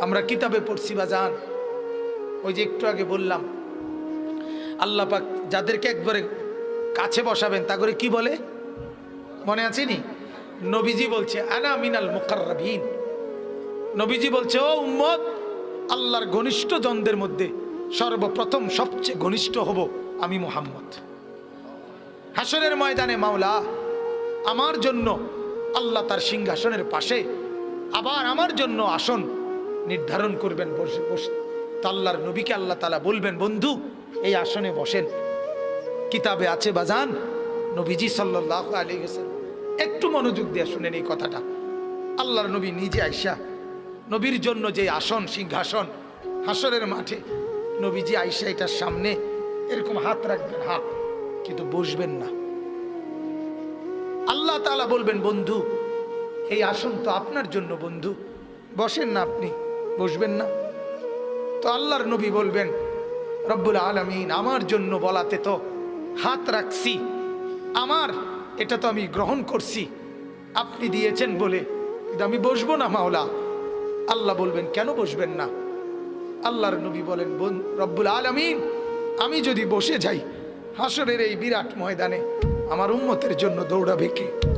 আমরা কিতাবে পড়ছি বা যান ওই যে একটু আগে বললাম, আল্লাহ পাক যাদেরকে একবারে কাছে বসাবেন, তা করে কি বলে? মনে আছে নি? নবীজি বলছে, আনা মিনাল মুকাররাবিন। নবীজি বলছে, ও উম্মত, আল্লাহর ঘনিষ্ঠ জনদের মধ্যে সর্বপ্রথম সবচেয়ে ঘনিষ্ঠ হব আমি মোহাম্মদ। হাসরের ময়দানে মাওলা, আমার জন্য আল্লাহ তার সিংহাসনের পাশে আবার আমার জন্য আসন নির্ধারণ করবেন, বসে বসে। তা আল্লাহর নবীকে আল্লাহ তালা বলবেন, বন্ধু, এই আসনে বসেন। কিতাবে আছে বাজান নবীজি সাল্লাহ আলী গেছেন একটু মনোযোগ দিয়ে শুনেন এই কথাটা। আল্লাহর নবী নিজে আইসা নবীর জন্য যে আসন, সিংহাসন, হাসরের মাঠে, নবীজি আইসা এটার সামনে এরকম হাত রাখবেন, হাত, কিন্তু বসবেন না। আল্লাহ তাআলা বলবেন, বন্ধু এই আসন তো আপনার জন্য, বন্ধু। বসেন না আপনি, বসবেন না। তো আল্লাহর নবী বলবেন, রব্বুল আলমিন, আমার জন্য বলাতে তো হাত রাখছি। আমার, এটা তো আমি গ্রহণ করছি। আপনি দিয়েছেন বলে কিন্তু আমি বসবো না, মাওলা। আল্লাহ বলবেন, কেন বসবেন না? আল্লাহর নবী বলেন, বোন, রব্বুল আলমিন, আমি যদি বসে যাই হাসরের এই বিরাট ময়দানে আমার উন্মতের জন্য দৌড়াবে কে?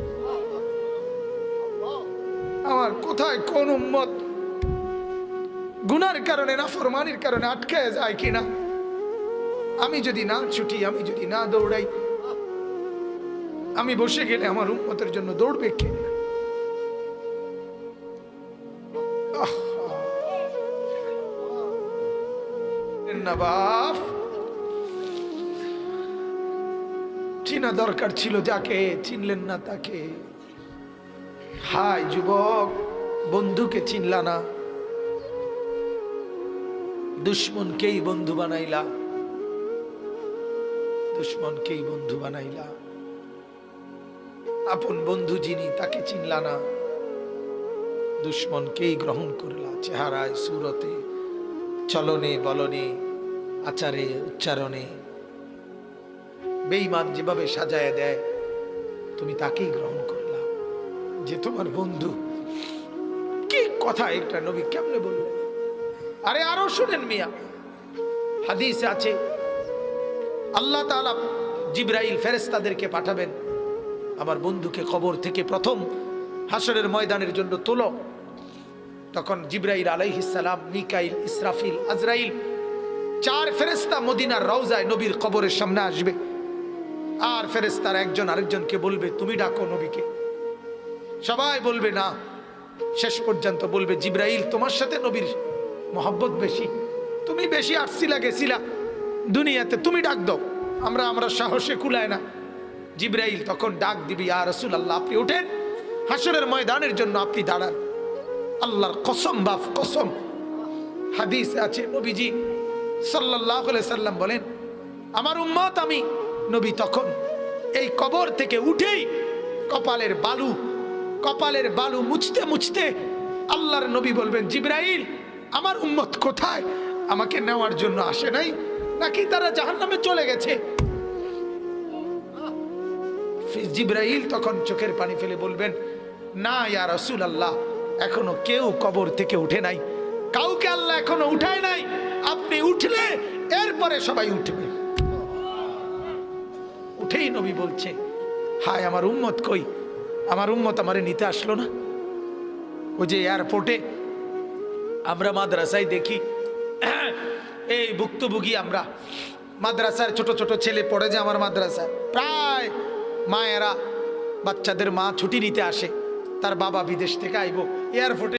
আমার কোথায় কোন উম্মত গুনার কারণে না ফরমানির কারণে আটকে যায় কিনা? আমি যদি না ছুটি, আমি যদি না দৌড়াই, আমি বসে গেলে আমার উম্মতের জন্য দৌড়বে কে? আহ! না বাপ। চিনা দরকার ছিল যাকে, চিনলেন না তাকে। হাই যুবক, বন্ধুকে চিনলা না। দুশ্মনকেই বন্ধু বানাইলা। দুশ্মনকেই বন্ধু বানাইলা। আপন বন্ধু যিনি, তাকে চিনলা না। দুশ্মনকেই গ্রহণ করলা চেহারায়, সুরতে, চলনে, বলনে, আচারে, উচ্চারণে। বেঈমান যেভাবে সাজায় দেয়, তুমি তাকেই গ্রহণ করলা যে তোমার বন্ধু। কি কথা একটা নবী কেমনে বললেন? আরে আরও শুনেন মিয়া। হাদিস আছে, আল্লাহ তাআলা জিব্রাইল ফেরেস্তাদেরকে পাঠাবেন। আমার বন্ধুকে কবর থেকে প্রথম হাসরের ময়দানের জন্য তোলো। তখন জিব্রাইল আলাইহিসালাম মিকাইল, ইসরাফিল, আজরাইল, চার ফেরেস্তা মদিনার রওজায় নবীর কবরের সামনে আসবে। আর ফেরেস্তার একজন আরেকজনকে বলবে, তুমি ডাকো নবীকে। সবাই বলবে না। শেষ পর্যন্ত বলবে, জিব্রাইল, তোমার সাথে নবীর মহব্বত বেশি। তুমি বেশি আসছিলা গেছিলা দুনিয়াতে, তুমি ডাক দাও। আমরা আমরা সাহসে কুলায় না। জিব্রাইল তখন ডাক দিবি আর রসুল আল্লাহ আপনি ওঠেন। হাসরের ময়দানের জন্য আপনি দাঁড়ান। আল্লাহর কসম, বাপ কসম। হাদিস আছে, নবীজি সাল্লাহ সাল্লাম বলেন, আমার উম্মত আমি। নবী তখন এই কবর থেকে উঠেই কপালের বালু কপালের বালু মুছতে মুছতে আল্লাহর নবী বলবেন, জিব্রাইল, আমার উম্মত কোথায়? আমাকে নেওয়ার জন্য আসে নাই? নাকি তারা জাহান্নামে চলে গেছে? জিব্রাইল তখন চোখের পানি ফেলে বলবেন, না ইয়া রসুল আল্লাহ এখনও কেউ কবর থেকে উঠে নাই। কাউকে আল্লাহ এখনও উঠায় নাই। আপনি উঠলে এরপরে সবাই উঠবে। উঠেই নবী বলছে, হায়, আমার উম্মত কই? আমার উম্মত আমারে নিতে আসলো না। ওই যে এয়ারপোর্টে আমরা মাদ্রাসায় দেখি, এই ভুক্তভোগী আমরা। মাদ্রাসার ছোট ছোট ছেলে পড়ে যে আমার মাদ্রাসায় প্রায় মায়েরা বাচ্চাদের মা ছুটি নিতে আসে, তার বাবা বিদেশ থেকে আইব। এয়ারপোর্টে